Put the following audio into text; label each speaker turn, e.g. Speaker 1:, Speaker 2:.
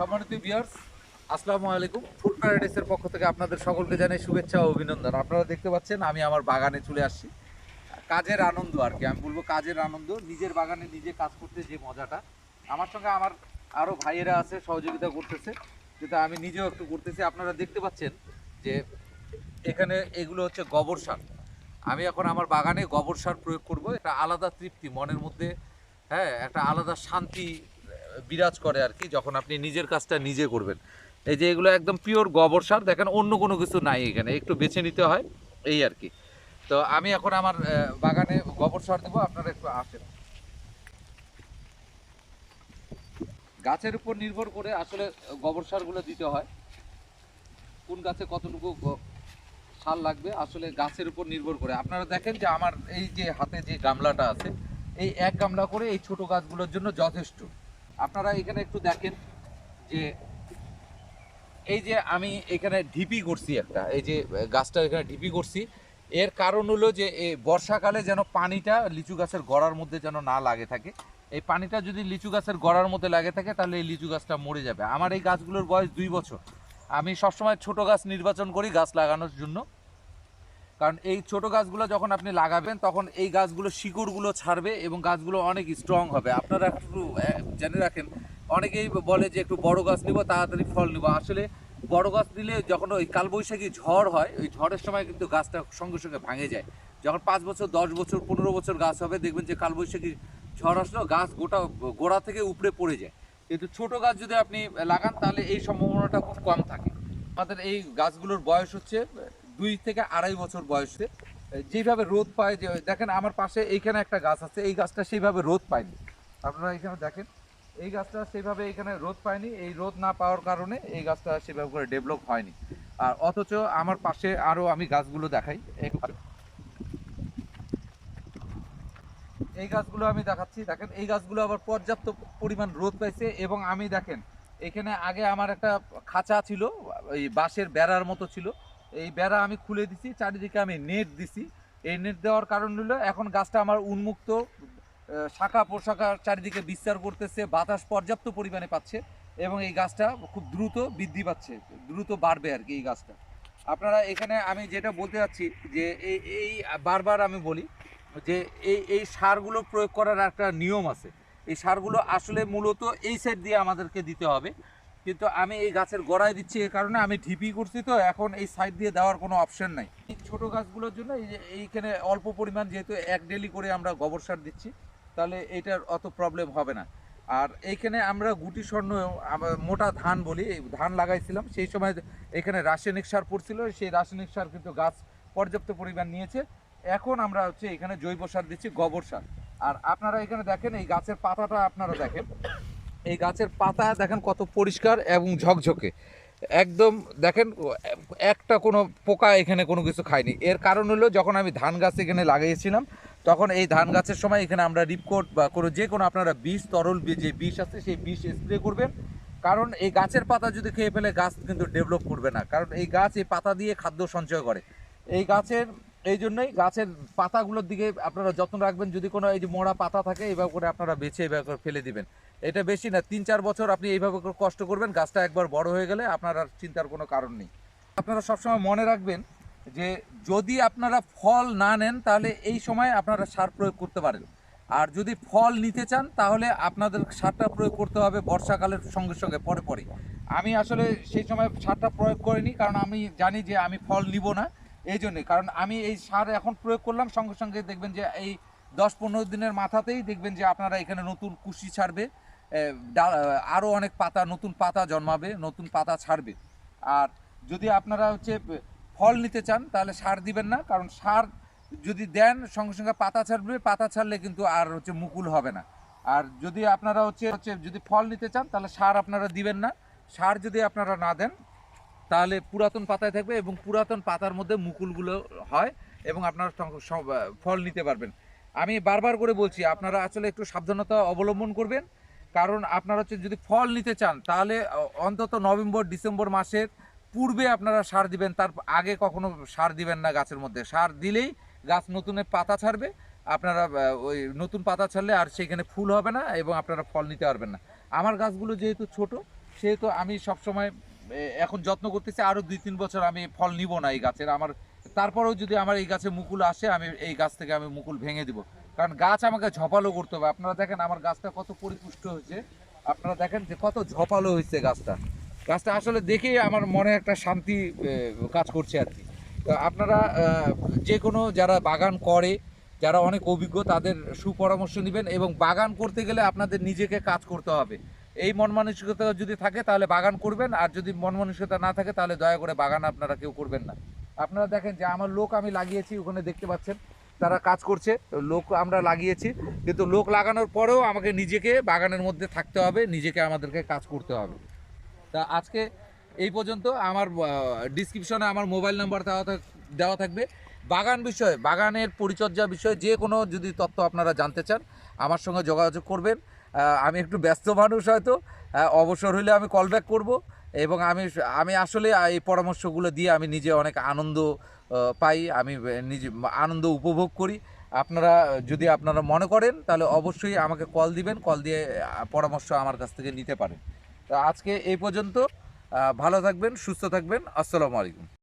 Speaker 1: সম্মানিত ভিউয়ার্স আসসালামু আলাইকুম। ফুড প্যারাডাইসের পক্ষ থেকে আপনাদের সকলকে জানাই শুভেচ্ছা ও অভিনন্দন। আপনারা দেখতে পাচ্ছেন, আমি আমার বাগানে চলে আসছি। কাজের আনন্দ আর কি, আমি বলব কাজের আনন্দ, নিজের বাগানে নিজে কাজ করতে যে মজাটা। আমার সঙ্গে আমার আরও ভাইয়েরা আছে, সহযোগিতা করতেছে, যেটা আমি নিজেও একটু করতেছি। আপনারা দেখতে পাচ্ছেন যে এখানে এগুলো হচ্ছে গোবর সার। আমি এখন আমার বাগানে গোবর সার প্রয়োগ করব। একটা আলাদা তৃপ্তি, মনের মধ্যে হ্যাঁ একটা আলাদা শান্তি বিরাজ করে আর কি, যখন আপনি নিজের কাজটা নিজে করবেন। এই যে এগুলো একদম পিওর গোবর সার, দেখেন অন্য কোনো কিছু নাই এখানে, একটু বেছে নিতে হয়, এই আর কি। তো আমি এখন আমার বাগানে গোবর সার দেবো, আপনারা একটু আসেন। গাছের উপর নির্ভর করে আসলে গোবর সারগুলো দিতে হয়। কোন গাছে কতটুকু সার লাগবে, আসলে গাছের উপর নির্ভর করে। আপনারা দেখেন যে আমার এই যে হাতে যে গামলাটা আছে, এই এক গামলা করে এই ছোট গাছগুলোর জন্য যথেষ্ট। আপনারা এখানে একটু দেখেন যে এই যে আমি এখানে ঢিপি করছি একটা, এই যে গাছটা এখানে ঢিপি করছি, এর কারণ হলো যে এই বর্ষাকালে যেন পানিটা লিচু গাছের গড়ার মধ্যে যেন না লাগে থাকে। এই পানিটা যদি লিচু গাছের গড়ার মধ্যে লাগে থাকে, তাহলে এই লিচু গাছটা মরে যাবে। আমার এই গাছগুলোর বয়স দুই বছর। আমি সবসময় ছোট গাছ নির্বাচন করি গাছ লাগানোর জন্য। কারণ এই ছোট গাছগুলো যখন আপনি লাগাবেন, তখন এই গাছগুলো শিকড়গুলো ছাড়বে এবং গাছগুলো অনেক স্ট্রং হবে। আপনারা একটু জেনে রাখেন, অনেকেই বলে যে একটু বড় গাছ নিব, তাড়াতাড়ি ফল নিব। আসলে বড় গাছ নিলে যখন ওই কালবৈশাখী ঝড় হয়, ওই ঝড়ের সময় কিন্তু গাছটা সঙ্গে সঙ্গে ভাঙে যায়। যখন পাঁচ বছর, দশ বছর, পনেরো বছর গাছ হবে, দেখবেন যে কালবৈশাখী ঝড় আসলেও গাছ গোটা, গোড়া থেকে উপরে পড়ে যায়। কিন্তু ছোট গাছ যদি আপনি লাগান, তাহলে এই সম্ভাবনাটা খুব কম থাকে। আমাদের এই গাছগুলোর বয়স হচ্ছে দুই থেকে আড়াই বছর বয়সে, যেভাবে রোদ পায়, যে দেখেন আমার পাশে এইখানে একটা গাছ আছে, এই গাছটা সেইভাবে রোদ পায়নি। আপনারা এখানে দেখেন, এই গাছটা সেভাবে এখানে রোদ পায়নি, এই রোদ না পাওয়ার কারণে এই গাছটা সেভাবে করে ডেভেলপ হয়নি। আর অথচ আমার পাশে আরও আমি গাছগুলো দেখাই, এই- এই গাছগুলো আমি দেখাচ্ছি, দেখেন, এই গাছগুলো আবার পর্যাপ্ত পরিমাণ রোদ পাইছে এবং আমি দেখেন, এখানে আগে আমার একটা খাঁচা ছিল এই বাঁশের বেড়ার মতো ছিল এই বেড়া আমি খুলে দিছি, চারিদিকে আমি নেট দিছি। এই নেট দেওয়ার কারণ হলো এখন গাছটা আমার উন্মুক্ত শাখা পোশাখা চারিদিকে বিস্তার করতেছে, বাতাস পর্যাপ্ত পরিমাণে পাচ্ছে এবং এই গাছটা খুব দ্রুত বৃদ্ধি পাচ্ছে, দ্রুত বাড়বে আর কি এই গাছটা। আপনারা এখানে আমি যেটা বলতে চাচ্ছি যে এই এই বারবার আমি বলি যে এই এই সারগুলো প্রয়োগ করার একটা নিয়ম আছে। এই সারগুলো আসলে মূলত এই সাইড দিয়ে আমাদেরকে দিতে হবে। কিন্তু আমি এই গাছের গোড়ায় দিচ্ছি এই কারণে আমি ঢিপি করছি তো, এখন এই সাইড দিয়ে দেওয়ার কোনো অপশন নাই। এই ছোট গাছগুলোর জন্য এইখানে অল্প পরিমাণ যেহেতু এক ডেলি করে আমরা গোবর সার দিচ্ছি, তাহলে এটার অত প্রবলেম হবে না। আর এইখানে আমরা গুটি স্বর্ণ মোটা ধান বলি ধান লাগাইছিলাম, সেই সময় এখানে রাসায়নিক সার পড়ছিল, সেই রাসায়নিক সার কিন্তু গাছ পর্যাপ্ত পরিমাণ নিয়েছে। এখন আমরা হচ্ছে এখানে জৈব সার দিচ্ছি, গোবর সার। আর আপনারা এখানে দেখেন, এই গাছের পাতাটা আপনারা দেখেন। এই গাছের পাতা দেখেন কত পরিষ্কার এবং ঝকঝকে। একদম দেখেন, একটা কোনো পোকা এখানে কোনো কিছু খায়নি। এর কারণ হলো যখন আমি ধান গাছ এখানে লাগিয়েছিলাম, তখন এই ধান গাছের সময় এখানে আমরা রিপকোট বা কোনো যে কোনো আপনারা বিষ, তরল যে বিষ আছে সেই বিষ স্প্রে করবেন। কারণ এই গাছের পাতা যদি খেয়ে ফেলে, গাছ কিন্তু ডেভেলপ করবে না। কারণ এই গাছ এই পাতা দিয়ে খাদ্য সঞ্চয় করে। এই গাছের, এই জন্যই গাছের পাতাগুলোর দিকে আপনারা যত্ন রাখবেন। যদি কোনো এই যে মোড়া পাতা থাকে এইভাবে করে আপনারা বেছে এইভাবে করে ফেলে দিবেন। এটা বেশি না, তিন চার বছর আপনি এইভাবে কষ্ট করবেন, গাছটা একবার বড় হয়ে গেলে আপনার আর চিন্তার কোনো কারণ নেই। আপনারা সবসময় মনে রাখবেন যে যদি আপনারা ফল না নেন, তাহলে এই সময় আপনারা সার প্রয়োগ করতে পারেন। আর যদি ফল নিতে চান, তাহলে আপনাদের সারটা প্রয়োগ করতে হবে বর্ষাকালের সঙ্গে সঙ্গে, পরে পরে। আমি আসলে সেই সময় সারটা প্রয়োগ করিনি, কারণ আমি জানি যে আমি ফল নিব না, এই জন্যে। কারণ আমি এই সার এখন প্রয়োগ করলাম, সঙ্গে সঙ্গে দেখবেন যে এই দশ পনেরো দিনের মাথাতেই দেখবেন যে আপনারা এখানে নতুন কুশি ছাড়বে। আরও অনেক পাতা, নতুন পাতা জন্মাবে, নতুন পাতা ছাড়বে। আর যদি আপনারা হচ্ছে ফল নিতে চান, তাহলে সার দিবেন না, কারণ সার যদি দেন, সঙ্গে সঙ্গে পাতা ছাড়বে, পাতা ছাড়লে কিন্তু আর হচ্ছে মুকুল হবে না। আর যদি আপনারা হচ্ছে হচ্ছে যদি ফল নিতে চান, তাহলে সার আপনারা দিবেন না। সার যদি আপনারা না দেন, তাহলে পুরাতন পাতায় থাকবে এবং পুরাতন পাতার মধ্যে মুকুলগুলো হয় এবং আপনারা ফল নিতে পারবেন। আমি বারবার করে বলছি, আপনারা আসলে একটু সাবধানতা অবলম্বন করবেন। কারণ আপনারা হচ্ছে যদি ফল নিতে চান, তাহলে অন্তত নভেম্বর, ডিসেম্বর মাসের পূর্বে আপনারা সার দিবেন, তার আগে কখনো সার দিবেন না গাছের মধ্যে। সার দিলেই গাছ নতুনের পাতা ছাড়বে, আপনারা ওই নতুন পাতা ছাড়লে আর সেখানে ফুল হবে না এবং আপনারা ফল নিতে পারবেন না। আমার গাছগুলো যেহেতু ছোট, সেহেতু আমি সবসময় এখন যত্ন করতেছি, আরও দুই তিন বছর আমি ফল নিব না এই গাছের। আমার, তারপরেও যদি আমার এই গাছে মুকুল আসে, আমি এই গাছ থেকে আমি মুকুল ভেঙে দিব। কারণ গাছ আমাকে ঝপালো করতে হবে। আপনারা দেখেন আমার গাছটা কত পরিপুষ্ট হয়েছে। আপনারা দেখেন যে কত ঝপালো হয়েছে গাছটা। গাছটা আসলে দেখেই আমার মনে একটা শান্তি কাজ করছে আর কি। তো আপনারা যে কোনো যারা বাগান করে, যারা অনেক অভিজ্ঞ, তাদের সুপরামর্শ নেবেন এবং বাগান করতে গেলে আপনাদের নিজেকে কাজ করতে হবে। এই মন মানসিকতা যদি থাকে তাহলে বাগান করবেন, আর যদি মন মানসিকতা না থাকে তাহলে দয়া করে বাগান আপনারা কেউ করবেন না। আপনারা দেখেন যে আমার লোক আমি লাগিয়েছি, ওখানে দেখতে পাচ্ছেন। তারা কাজ করছে লোক আমরা লাগিয়েছি। কিন্তু লোক লাগানোর পরেও আমাকে নিজেকে বাগানের মধ্যে থাকতে হবে, নিজেকে আমাদেরকে কাজ করতে হবে। তা আজকে এই পর্যন্ত আমার ডিসক্রিপশনে আমার মোবাইল নাম্বার দেওয়া থাক- দেওয়া থাকবে। বাগান বিষয়ে, বাগানের পরিচর্যা বিষয়ে যে কোনো যদি তথ্য আপনারা জানতে চান, আমার সঙ্গে যোগাযোগ করবেন। আমি একটু ব্যস্ত মানুষ হয়তো অবসর হলে আমি কল ব্যাক করব এবং আমি আমি আসলে এই পরামর্শগুলো দিয়ে আমি নিজে অনেক আনন্দ পাই, আমি নিজে আনন্দ উপভোগ করি। আপনারা যদি আপনারা মনে করেন, তাহলে অবশ্যই আমাকে কল দিবেন, কল দিয়ে পরামর্শ আমার কাছ থেকে নিতে পারেন। তো আজকে এই পর্যন্ত ভালো থাকবেন, সুস্থ থাকবেন, আসসালামু আলাইকুম।